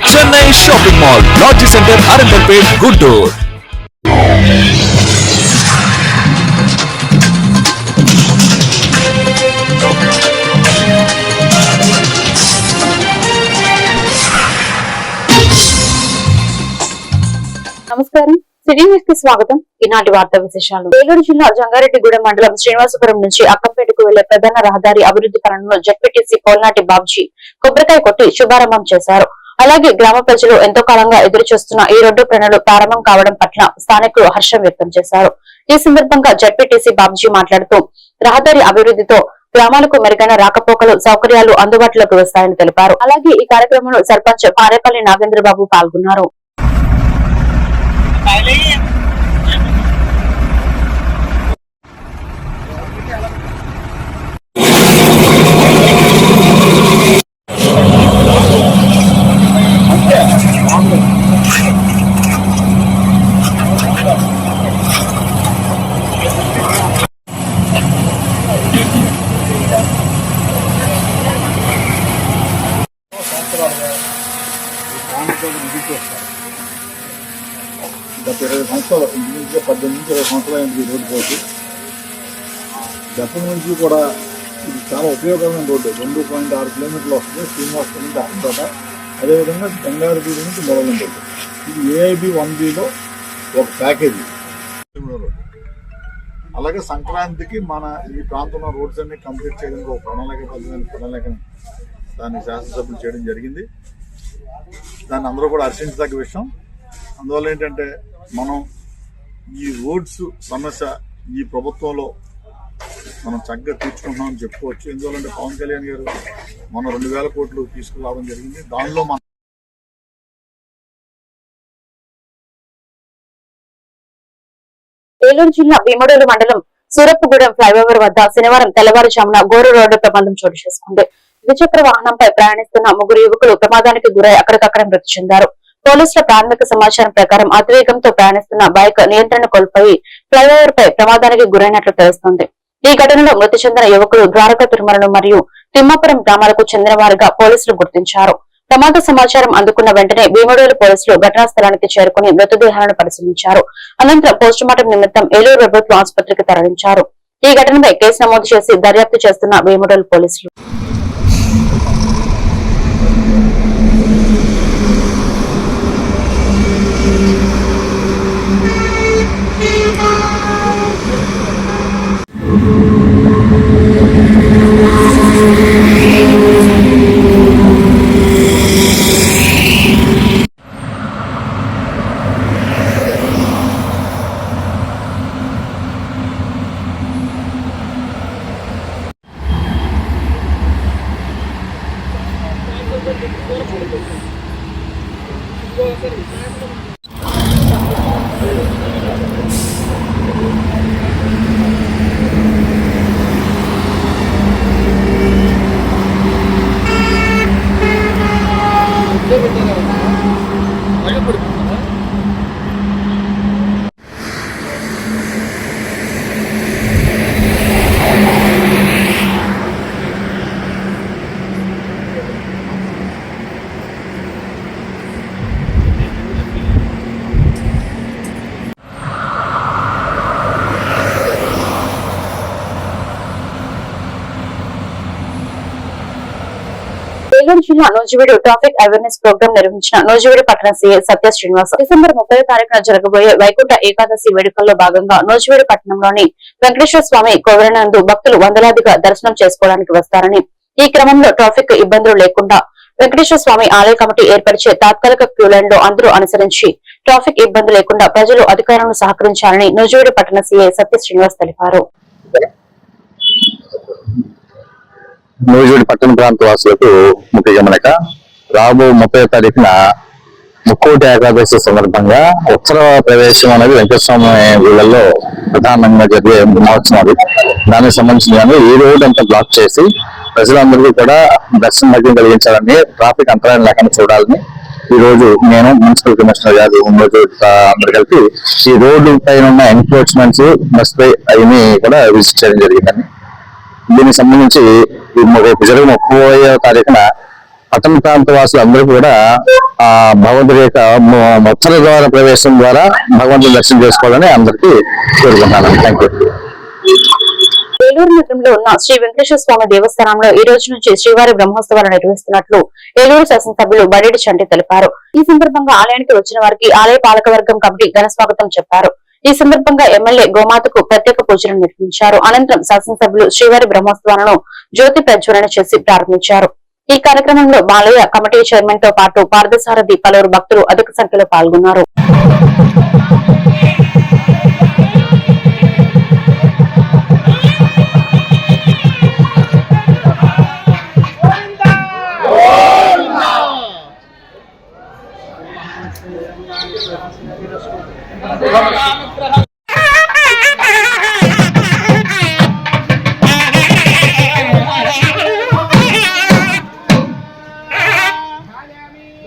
Chennai shopping mall lodge centre Arundelpet Guntur నమస్కారం. City న్యూస్కి స్వాగతం. ఈనాటి వార్తా విశేషాలు. ఏలూరు జిల్లా జంగారెడ్డిగూడెం మండలం శ్రీనివాసపురం నుంచి అక్కంపేటకు వెళ్ళే ప్రధాన రహదారి అభివృద్ధి పనులను జడ్పీటీసీ కోల్నాటి బాబ్జీ కొబ్బరికాయ కొట్టి శుభారంభం చేశారు. అలాగే గ్రామ ప్రజలు ఎంతో కాలంగా ఎదురు చూస్తున్న ఈ రోడ్డు పనులు ప్రారంభం కావడం పట్ల స్థానికులు హర్షం వ్యక్తం చేశారు. ఈ సందర్భంగా జడ్పీటీసీ బాబ్జీ మాట్లాడుతూ రహదారి అభివృద్ధితో గ్రామాలకు మెరుగైన రాకపోకలు సౌకర్యాలు అందుబాటులోకి వస్తాయని తెలిపారు. అలాగే ఈ కార్యక్రమంలో సర్పంచ్ పారేపల్లి నాగేంద్రబాబు పాల్గొన్నారు. గత ఇరవై సంవత్సరాలు ఇంచుమించుగా పద్దెనిమిది నుంచి ఇరవై సంవత్సరాలు అయింది ఈ రోడ్డు పోటీ గతం నుంచి కూడా ఇది చాలా ఉపయోగకరమైన రోడ్డు రెండు పాయింట్ ఆరు కిలోమీటర్లు వస్తుంది శ్రీనివాసం నుంచి అక్కడ అదేవిధంగా గంగారబీడి నుంచి మొదలైన రోడ్డు ఇది ఏఐబి వన్ బిలో ఒక ప్యాకేజీ అలాగే సంక్రాంతికి మన ఈ ప్రాంతంలో రోడ్స్ అన్ని కంప్లీట్ చేయడానికి ఒక ప్రణాళిక ప్రణాళికను దాన్ని శాసనసభ్యులు చేయడం జరిగింది దాన్ని అందరూ కూడా హర్షించదగ్గ విషయం. అందువల్ల ఏంటంటే మనం ఈ రోడ్స్ సమస్య ఈ ప్రభుత్వంలో మనం చక్కగా తీర్చుకుంటున్నామని చెప్పుకోవచ్చు. ఎందువల్లంటే పవన్ కళ్యాణ్ గారు మనం రెండు వేల కోట్లు తీసుకురావడం జరిగింది. దానిలో మన ఏలూరు జిల్లా భీమడోలు మండలం సూరప్పగూడెం ఫ్లైఓవర్ వద్ద శనివారం తెల్లవారుజామున గోరు రోడ్డు ప్రమాదం చోటు చేసుకుంది. ద్విచక్ర వాహనంపై ప్రయాణిస్తున్న ముగ్గురు యువకులు ప్రమాదానికి గురై అక్కడికక్కడ మృతి చెందారు. పోలీసుల ప్రాథమిక సమాచారం ప్రకారం అతివేగంతో ప్రయాణిస్తున్న బైక్ నియంత్రణ కోల్పోయి ఫ్లైఓవర్ పై ప్రమాదానికి గురైనట్లు తెలుస్తోంది. ఈ ఘటనలో మృతి చెందిన యువకులు ద్వారకా తిరుమలను మరియు తిమ్మాపురం గ్రామాలకు చెందిన వారుగా పోలీసులు గుర్తించారు. ప్రమాద సమాచారం అందుకున్న వెంటనే భీమడోలు పోలీసులు ఘటనా స్థలానికి చేరుకుని మృతదేహాలను పరిశీలించారు. అనంతరం పోస్టుమార్టం నిమిత్తం ఏలూరు ప్రభుత్వ ఆసుపత్రికి తరలించారు. ఈ ఘటనపై కేసు నమోదు చేసి దర్యాప్తు చేస్తున్న భీమడోలు పోలీసులు. నెల్లూరు జిల్లా నూజివీడు ట్రాఫిక్ అవేర్నెస్ ప్రోగ్రాం నిర్వహించిన నూజివీడు పట్టణ సీఏ సత్య శ్రీనివాస్ డిసెంబర్ ముప్పై తారీఖున జరగబోయే వైకుంఠ ఏకాదశి వేడుకల్లో భాగంగా నూజివీడు పట్టణంలోని వెంకటేశ్వర స్వామి కోవెలనందు భక్తులు వందలాదిగా దర్శనం చేసుకోవడానికి వస్తారని ఈ క్రమంలో ట్రాఫిక్ ఇబ్బందులు లేకుండా వెంకటేశ్వర స్వామి ఆలయ కమిటీ ఏర్పరిచే తాత్కాలిక క్యూ లైన్లో అందరూ అనుసరించి ట్రాఫిక్ ఇబ్బంది లేకుండా ప్రజలు అధికారులను సహకరించాలని నూజివీడు పట్టణ సీఏ సత్య శ్రీనివాస్ తెలిపారు. నూజివీడు పట్టణ ప్రాంత వాసులకు ముఖ్య గమనిక రాబో ముప్పై తారీఖున ముక్కోటి ఏకాదశి సందర్భంగా ఉత్తర ప్రవేశం అనేది వెంకటస్వామి వీళ్ళల్లో ప్రధానంగా జరిగే మహోత్సవాలు. దానికి సంబంధించిన ఈ రోడ్ అంతా బ్లాక్ చేసి ప్రజలందరికీ కూడా దర్శనం భాగ్యం కలిగించాలని ట్రాఫిక్ అంతరాయం లేకుండా చూడాలని ఈ రోజు నేను మున్సిపల్ కమిషనర్ గారు రోజు అందరు కలిపి ఈ రోడ్డు పైన ఉన్న ఎన్క్రోచ్మెంట్స్ బస్ పై అవన్నీ కూడా విజిట్ చేయడం జరిగిందని దీనికి సంబంధించి జరిగిన ముప్పై తారీఖున పట్టణ ప్రాంత వాసులు అందరూ కూడా ఆ భగవంతుడి యొక్క మొ- ద్వారా ప్రవేశం ద్వారా భగవంతుని దర్శనం చేసుకోవాలని అందరికీ కోరుకుంటాను థ్యాంక్ యూ ఏలూరు నగరంలో ఉన్న శ్రీ వెంకటేశ్వర స్వామి దేవస్థానంలో ఈ రోజు నుంచి శ్రీవారి బ్రహ్మోత్సవాలు నిర్వహిస్తున్నట్లు ఏలూరు శాసనసభ్యులు బడేటి చంటి తెలిపారు. ఈ సందర్భంగా ఆలయానికి వచ్చిన వారికి ఆలయ పాలకవర్గం కమిటీ ఘన స్వాగతం చెప్పారు. ఈ సందర్భంగా ఎమ్మెల్యే గోమాతకు ప్రత్యేక పూజలు నిర్వహించారు. అనంతరం శాసనసభ్యులు శ్రీవారి బ్రహ్మోత్సవాలను జ్యోతి ప్రజ్వలన చేసి ప్రారంభించారు. ఈ కార్యక్రమంలో బాలయ్య కమిటీ చైర్మన్తో పాటు పార్థసారథి పలువురు భక్తులు అధిక సంఖ్యలో పాల్గొన్నారు.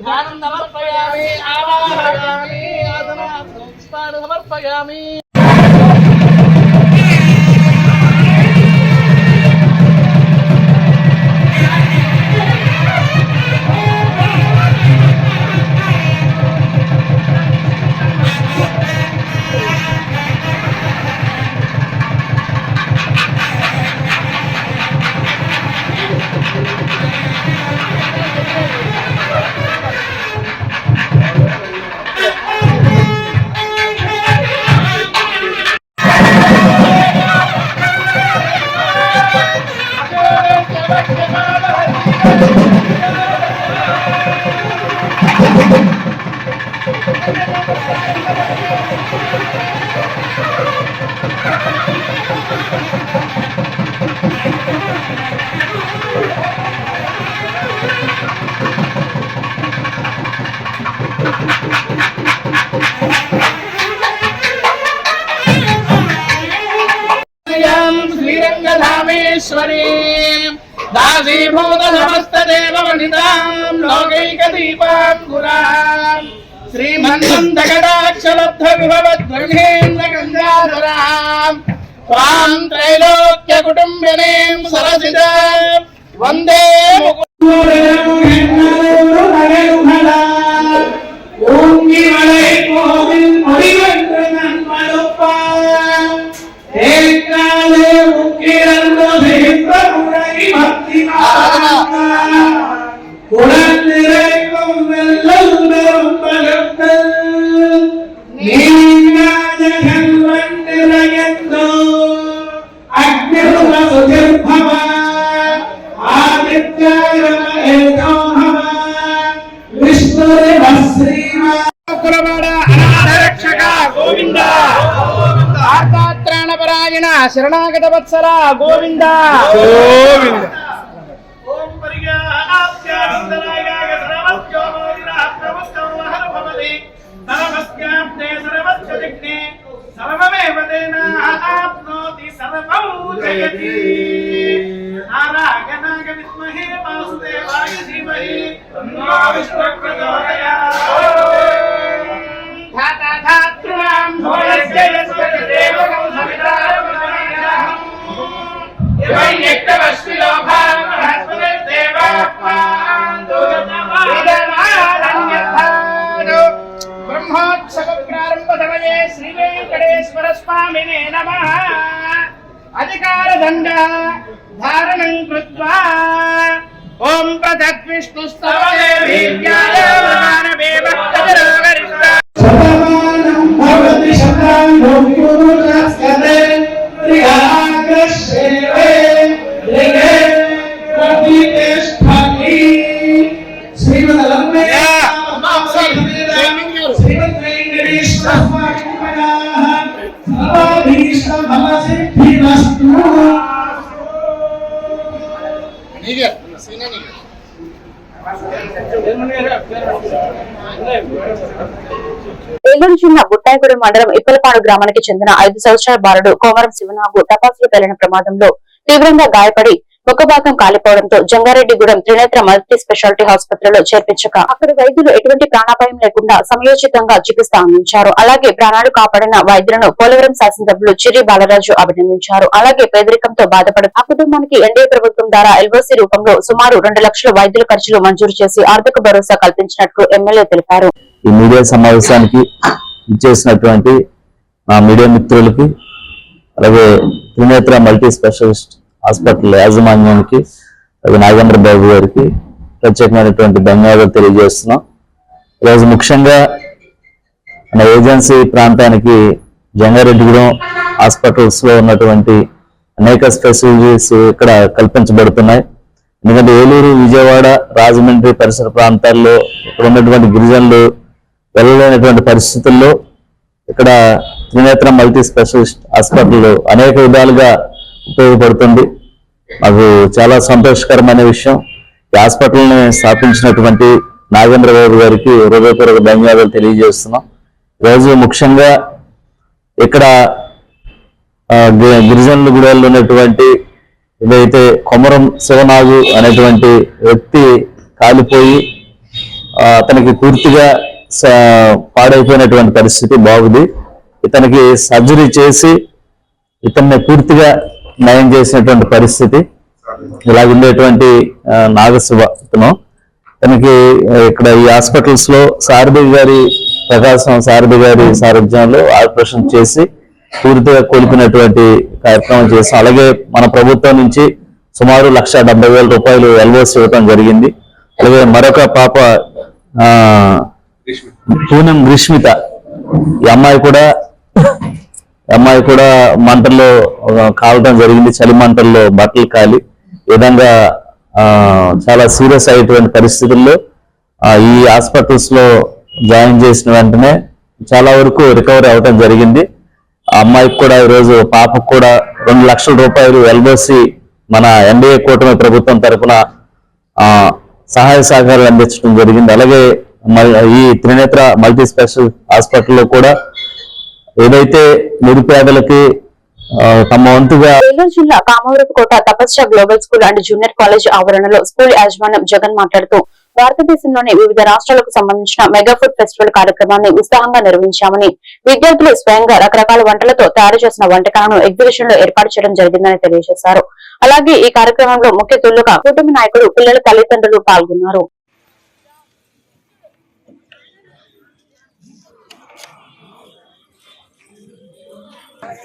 ధ్యానం సమర్పయామి ఆవాహయామి ఆసన సంస్కార శ్రీరంగధామేశ్వరీ దాసీభూత సమస్త దేవ వనితాం లోకైక దీపాంకురాం శ్రీమన్మందగడాక్షలబ్ధ విభవద్గృహేంద్ర वन्दे ஓங்கி மலை గోవింద. ఆర్తాత్రాణపరాయణ శరణాగత వత్సల గోవింద. గోవింద. విద్మహే వాసుదేవాయ ధీమహి. తన్నో విష్ణు ప్రచోదయాత్ ధాతా ధాతృణాం శ్రీ వెంకటేశ్వర స్వామినే నమ. అధికార దండ మండలం ఇప్పలపాడు గ్రామానికి చెందిన ఐదు సంవత్సరాల బాలుడు కోమరం శివనాగు టపాసులు పేలిన ప్రమాదంలో తీవ్రంగా గాయపడి ఒక భాగం కాలిపోవడంతో జంగారెడ్డిగూడెం త్రినేత్ర మల్టీ స్పెషాలిటీ ఆసుపత్రిలో చేర్పించగా అక్కడ వైద్యులు ఎటువంటి ప్రాణాపాయం లేకుండా సమయోచితంగా చికిత్స అందించారు. అలాగే ప్రాణాలు కాపాడిన వైద్యులను పోలవరం శాసనసభ్యులు చిరి బాలరాజు అభినందించారు. అలాగే పేదరికంతో బాధపడు ఆ కుటుంబానికి ఎన్డీఏ ప్రభుత్వం ద్వారా ఎల్ఓసీ రూపంలో సుమారు రెండు లక్షల వైద్యుల ఖర్చులు మంజూరు చేసి ఆర్థిక భరోసా కల్పించినట్లు ఎమ్మెల్యే తెలిపారు. ఈ మీడియా సమావేశానికి ఇచ్చేసినటువంటి మా మీడియా మిత్రులకి అలాగే త్రినేత్ర మల్టీ స్పెషలిస్ట్ హాస్పిటల్ యాజమాన్యానికి అలాగే నాగేంద్ర బాబు గారికి ప్రత్యేకమైనటువంటి ధన్యవాదాలు తెలియజేస్తున్నాం. ఈరోజు ముఖ్యంగా మన ఏజెన్సీ ప్రాంతానికి జంగారెడ్డిగూడెం హాస్పిటల్స్లో ఉన్నటువంటి అనేక ఫెసిలిటీస్ ఇక్కడ కల్పించబడుతున్నాయి. ఎందుకంటే ఏలూరు విజయవాడ రాజమండ్రి పరిసర ప్రాంతాల్లో ఇక్కడ ఉన్నటువంటి గిరిజనులు వెళ్ళలేనటువంటి పరిస్థితుల్లో ఇక్కడ త్రినేత్ర మల్టీ స్పెషలిస్ట్ హాస్పిటల్ అనేక విధాలుగా ఉపయోగపడుతుంది. మాకు చాలా సంతోషకరమైన విషయం. ఈ హాస్పిటల్ని స్థాపించినటువంటి నాగేంద్ర బాబు గారికి హృదయపూర్వక ధన్యవాదాలు తెలియజేస్తున్నాం. ఈరోజు ముఖ్యంగా ఇక్కడ గి- గిరిజనుల గుడిలో ఉన్నటువంటి ఇదైతే కొమరం శివనాగు అనేటువంటి వ్యక్తి కాలిపోయి అతనికి పూర్తిగా పాడైపోయినటువంటి పరిస్థితి బాగుంది. ఇతనికి సర్జరీ చేసి ఇతన్ని పూర్తిగా నయం చేసినటువంటి పరిస్థితి. ఇలా ఉండేటువంటి నాగశివ ఇతను. తనకి ఇక్కడ ఈ హాస్పిటల్స్లో సారథి గారి ప్రకాశం సారథి గారి సారథ్యంలో ఆపరేషన్ చేసి పూర్తిగా కోల్పోయినటువంటి కార్యక్రమం చేసాం అలాగే మన ప్రభుత్వం నుంచి సుమారు లక్ష వేల రూపాయలు ఎల్ఓసి ఇవ్వటం జరిగింది. అలాగే మరొక పాప ఆ పూనం గ్రీష్మిత ఈ అమ్మాయి కూడా అమ్మాయి కూడా మంటల్లో కాలటం జరిగింది. చలి మంటల్లో బట్టలు కాలి. ఈ విధంగా చాలా సీరియస్ అయ్యేటువంటి పరిస్థితుల్లో ఈ హాస్పిటల్స్లో జాయిన్ చేసిన వెంటనే చాలా వరకు రికవరీ అవటం జరిగింది. ఆ అమ్మాయికి కూడా ఈరోజు పాపకు కూడా రెండు లక్షల రూపాయలు ఎల్ఓసి మన ఎన్డీఏ కూటమి ప్రభుత్వం తరఫున సహాయ సహకారాలు అందించడం జరిగింది. అలాగే ఈ త్రినేత్ర మల్టీ స్పెషల్ హాస్పిటల్లో కూడా ఏదైతే నిరుపేదలకి తమ వంతుగా ఏలూరు జిల్లా Kamavarapukota Tapasya global school and junior college ఆవరణలో స్కూల్ యాజమాన్యం జగన్ మాట్లాడుతూ భారతదేశంలోని వివిధ రాష్ట్రాలకు సంబంధించిన మెగా ఫుడ్ ఫెస్టివల్ కార్యక్రమాన్ని ఉత్సాహంగా నిర్వహించామని విద్యార్థులు స్వయంగా రకరకాల వంటలతో తయారు చేసిన వంటకాలను ఎగ్జిబిషన్లో ఏర్పాటు చేయడం జరిగిందని తెలియజేశారు. అలాగే ఈ కార్యక్రమంలో ముఖ్య అతిథులుగా కుటుంబ నాయకులు పిల్లల తల్లిదండ్రులు పాల్గొన్నారు.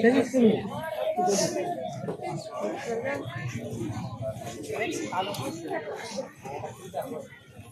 재밌습니다.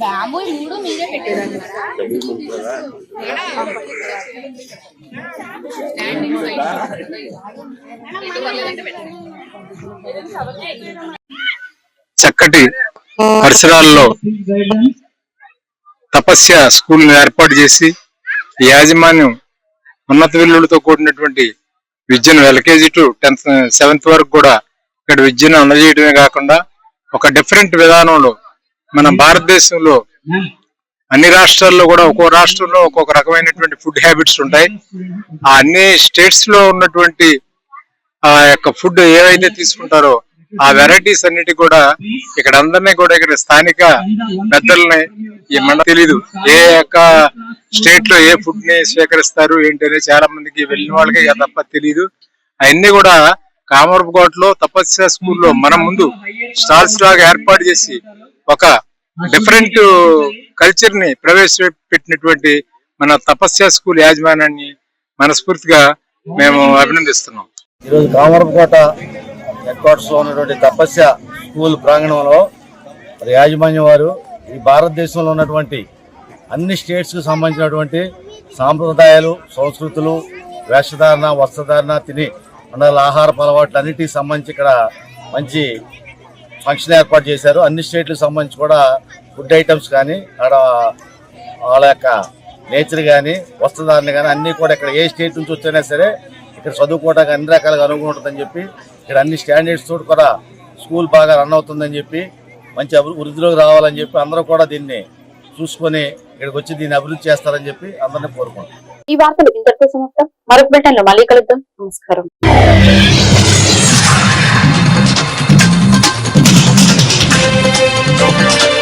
బాబోయ్ మూడు మీరే పెట్టారు చక్కటి పరిసరాల్లో తపస్య స్కూల్ ఏర్పాటు చేసి యాజమాన్యం ఉన్నత విలువలతో కూడినటువంటి విద్యను ఎల్కేజీ టు టెన్త్ సెవెంత్ వరకు కూడా ఇక్కడ విద్యను అందజేయడమే కాకుండా ఒక డిఫరెంట్ విధానంలో మన భారతదేశంలో అన్ని రాష్ట్రాల్లో కూడా ఒక్కో రాష్ట్రంలో ఒక్కొక్క రకమైనటువంటి ఫుడ్ హ్యాబిట్స్ ఉంటాయి. ఆ అన్ని స్టేట్స్లో ఉన్నటువంటి ఆ యొక్క ఫుడ్ ఏవైతే తీసుకుంటారో ఆ వెరైటీస్ అన్నిటి కూడా ఇక్కడ అందరినీ కూడా ఇక్కడ స్థానిక పెద్దల్ని ఈ మన తెలీదు. ఏ యొక్క స్టేట్లో ఏ ఫుడ్ని స్వీకరిస్తారు ఏంటి అనేది చాలా మందికి వెళ్ళిన వాళ్ళకి తప్ప తెలియదు అవన్నీ కూడా కామరపుకోటలో తపస్య స్కూల్లో మనం ముందు స్టాల్స్ లాగా ఏర్పాటు చేసి ఒక డిఫరెంట్ కల్చర్ని ప్రవేశపెట్టినటువంటి మన తపస్య స్కూల్ యాజమాన్యాన్ని మనస్ఫూర్తిగా మేము అభినందిస్తున్నాం. ఈరోజు కామరపుకోట హెడ్ క్వార్టర్స్లో ఉన్నటువంటి తపస్య స్కూల్ ప్రాంగణంలో యాజమాన్యం వారు ఈ భారతదేశంలో ఉన్నటువంటి అన్ని స్టేట్స్కు సంబంధించినటువంటి సాంప్రదాయాలు సంస్కృతులు వేషధారణ వస్త్రధారణ తిని ఉండాలి ఆహారపు అలవాట్లు అన్నిటికి సంబంధించి ఇక్కడ మంచి ఫంక్షన్ ఏర్పాటు చేశారు. అన్ని స్టేట్లకు సంబంధించి కూడా ఫుడ్ ఐటమ్స్ కానీ అక్కడ వాళ్ళ యొక్క నేచర్ కానీ వస్త్రధారణ కానీ అన్ని కూడా ఇక్కడ ఏ స్టేట్ నుంచి వచ్చినా సరే ఇక్కడ చదువుకోవడానికి అన్ని రకాలుగా అనుగుణం ఉంటుందని చెప్పి ఇక్కడ అన్ని స్టాండర్డ్స్ తోటి కూడా స్కూల్ బాగా రన్ అవుతుందని చెప్పి మంచి అభివృ- వృద్ధిలోకి రావాలని చెప్పి అందరూ కూడా దీన్ని చూసుకొని ఇక్కడికి వచ్చి దీన్ని అభివృద్ధి చేస్తారని చెప్పి అందరినీ కోరుకుంటున్నాం. ఈ వార్తలు ఇంతటితో సమాప్తం. మరొక బిల్టన్లో మళ్ళీ కలుద్దాం. నమస్కారం. Thank